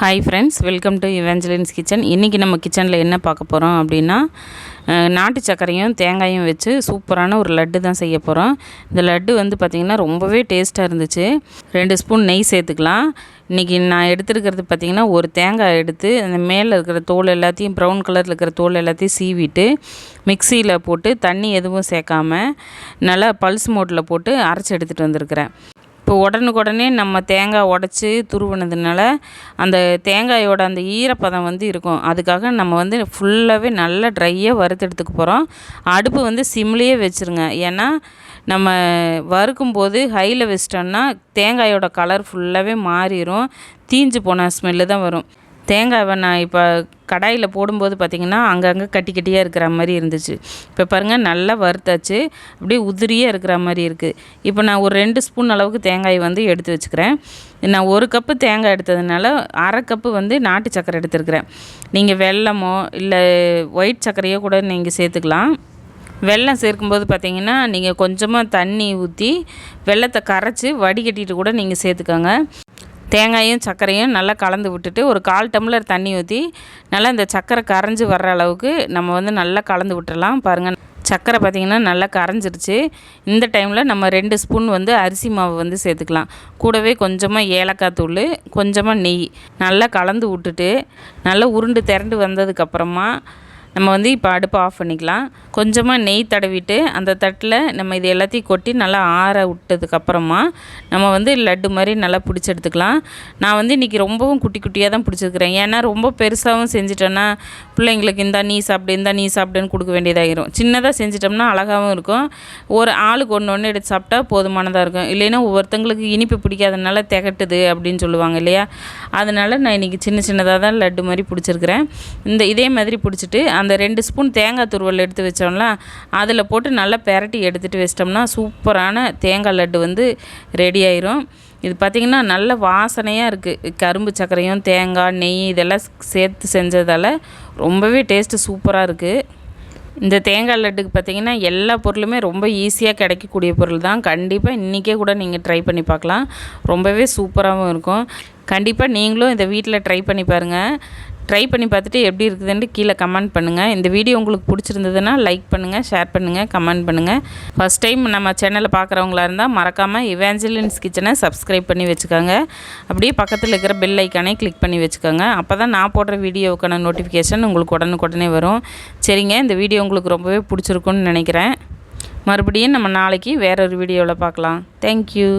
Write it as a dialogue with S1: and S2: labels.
S1: Hi friends welcome to Evangeline's kitchen இன்றைக்கி நம்ம கிச்சனில் என்ன பார்க்க போகிறோம் அப்படின்னா நாட்டு சர்க்கரையும் தேங்காயும் வச்சு சூப்பரான ஒரு லட்டு தான் செய்ய போகிறோம் இந்த லட்டு வந்து பார்த்திங்கன்னா ரொம்பவே டேஸ்ட்டாக இருந்துச்சு. ரெண்டு ஸ்பூன் நெய் சேர்த்துக்கலாம். இன்றைக்கி நான் எடுத்துருக்கிறது பார்த்திங்கன்னா ஒரு தேங்காய் எடுத்து அந்த மேலே இருக்கிற தோல் எல்லாத்தையும் ப்ரௌன் கலரில் இருக்கிற தோல் எல்லாத்தையும் சீவிட்டு மிக்சியில் போட்டு தண்ணி எதுவும் சேர்க்காம நல்லா பல்ஸ் மோட்டில் போட்டு அரைச்சி எடுத்துகிட்டு வந்திருக்கிறேன். இப்போ உடனுக்குடனே நம்ம தேங்காய் உடச்சி துருவினதுனால அந்த தேங்காயோட அந்த ஈரப்பதம் வந்து இருக்கும். அதுக்காக நம்ம வந்து ஃபுல்லாகவே நல்லா ட்ரையாக வறுத்தெடுத்துக்க போகிறோம் அடுப்பு வந்து சிம்லேயே வச்சுருங்க. ஏன்னா நம்ம வறுக்கும்போது ஹையில் வச்சிட்டோம்னா தேங்காயோட கலர் ஃபுல்லாகவே மாறிடும் தீஞ்சு போன ஸ்மெல்லு தான் வரும். தேங்காவை நான் இப்போ கடாயில் போடும்போது பார்த்திங்கன்னா அங்கங்கே கட்டி கட்டியாக இருக்கிற மாதிரி இருந்துச்சு. இப்போ பாருங்கள் நல்லா வறுத்தாச்சு. அப்படியே உதிரியாக இருக்கிற மாதிரி இருக்குது இப்போ நான் ஒரு ரெண்டு ஸ்பூன் அளவுக்கு தேங்காய் வந்து எடுத்து வச்சுக்கிறேன். நான் ஒரு கப்பு தேங்காய் எடுத்ததுனால அரை கப்பு வந்து நாட்டு சக்கரை எடுத்துருக்கிறேன். நீங்கள் வெல்லமோ இல்லை ஒயிட் சர்க்கரையோ கூட நீங்கள் சேர்த்துக்கலாம். வெல்லம் சேர்க்கும்போது பார்த்தீங்கன்னா நீங்கள் கொஞ்சமாக தண்ணி ஊற்றி வெல்லத்தை கரைச்சி வடிகட்டிட்டு கூட நீங்கள் சேர்த்துக்கோங்க. தேங்காயும் சர்க்கரையும் நல்லா கலந்து விட்டுட்டு ஒரு கால் டம்ளர் தண்ணி ஊற்றி நல்லா இந்த சர்க்கரை கரைஞ்சி வர்ற அளவுக்கு நம்ம வந்து நல்லா கலந்து விட்டுடலாம் பாருங்கள் சர்க்கரை பார்த்திங்கன்னா நல்லா கரைஞ்சிருச்சு. இந்த டைமில் நம்ம ரெண்டு ஸ்பூன் வந்து அரிசி மாவு வந்து சேர்த்துக்கலாம். கூடவே கொஞ்சமாக ஏலக்காய் தூள் கொஞ்சமாக நெய். நல்லா கலந்து விட்டுட்டு நல்லா உருண்டு திரண்டு வந்ததுக்கப்புறமா நம்ம வந்து இப்போ அடுப்பை ஆஃப் பண்ணிக்கலாம். கொஞ்சமாக நெய் தடவிட்டு அந்த தட்டில் நம்ம இது எல்லாத்தையும் கொட்டி நல்லா ஆற விட்டதுக்கப்புறமா நம்ம வந்து லட்டு மாதிரி நல்லா பிடிச்சி எடுத்துக்கலாம். நான் வந்து இன்றைக்கி ரொம்பவும் குட்டி குட்டியாக தான் பிடிச்சிருக்கிறேன். ஏன்னா ரொம்ப பெருசாகவும் செஞ்சிட்டேன்னா பிள்ளைங்களுக்கு இந்தா நீ சாப்பிடு இந்த நீ சாப்பிடுன்னு கொடுக்க வேண்டியதாகிரும் சின்னதாக செஞ்சிட்டோம்னா அழகாகவும் இருக்கும். ஒரு ஆளுக்கு ஒன்று ஒன்று எடுத்து சாப்பிட்டா போதுமானதாக இருக்கும். இல்லைன்னா ஒவ்வொருத்தங்களுக்கு இனிப்பு பிடிக்காதனால திகட்டுது அப்படின்னு சொல்லுவாங்க இல்லையா? அதனால் நான் இன்றைக்கி சின்ன சின்னதாக தான் லட்டு மாதிரி பிடிச்சிருக்கிறேன். இந்த இதே மாதிரி பிடிச்சிட்டு அந்த ரெண்டு ஸ்பூன் தேங்காய் துருவல் எடுத்து வச்சோம்ல அதில் போட்டு நல்லா பெரட்டி எடுத்துகிட்டு வச்சிட்டோம்னா சூப்பரான தேங்காய் லட்டு வந்து ரெடி ஆயிரும். இது பார்த்திங்கன்னா நல்ல வாசனையாக இருக்குது கரும்பு சர்க்கரையும் தேங்காய் நெய் இதெல்லாம் சேர்த்து செஞ்சதால் ரொம்பவே டேஸ்ட்டு சூப்பராக இருக்குது இந்த தேங்காய் லட்டுக்கு பார்த்தீங்கன்னா எல்லா பொருளுமே ரொம்ப ஈஸியாக கிடைக்கக்கூடிய பொருள் தான். கண்டிப்பாக இன்றைக்கே கூட நீங்கள் ட்ரை பண்ணி பார்க்கலாம் ரொம்பவே சூப்பராகவும் இருக்கும். கண்டிப்பாக நீங்களும் இதை வீட்டில் ட்ரை பண்ணி பாருங்கள் ட்ரை பண்ணி பார்த்துட்டு எப்படி இருக்குதுன்ட்டு கீழே கமெண்ட் பண்ணுங்கள் இந்த வீடியோ உங்களுக்கு பிடிச்சிருந்ததுன்னா லைக் பண்ணுங்கள் ஷேர் பண்ணுங்கள் கமெண்ட் பண்ணுங்கள் ஃபஸ்ட் டைம் நம்ம சேனலை பார்க்குறவங்களா இருந்தால் மறக்காமல் இவேஞ்சலின்ஸ் கிச்சனை சப்ஸ்கிரைப் பண்ணி வச்சுக்கோங்க. அப்படியே பக்கத்தில் இருக்கிற பெல் ஐக்கானே கிளிக் பண்ணி வச்சுக்கோங்க. அப்போ தான் நான் போடுற வீடியோவுக்கான நோட்டிஃபிகேஷன் உங்களுக்கு உடனுக்குடனே வரும். சரிங்க இந்த வீடியோ உங்களுக்கு ரொம்பவே பிடிச்சிருக்குன்னு நினைக்கிறேன். மறுபடியும் நம்ம நாளைக்கு வேற ஒரு வீடியோவில் பார்க்கலாம். தேங்க்யூ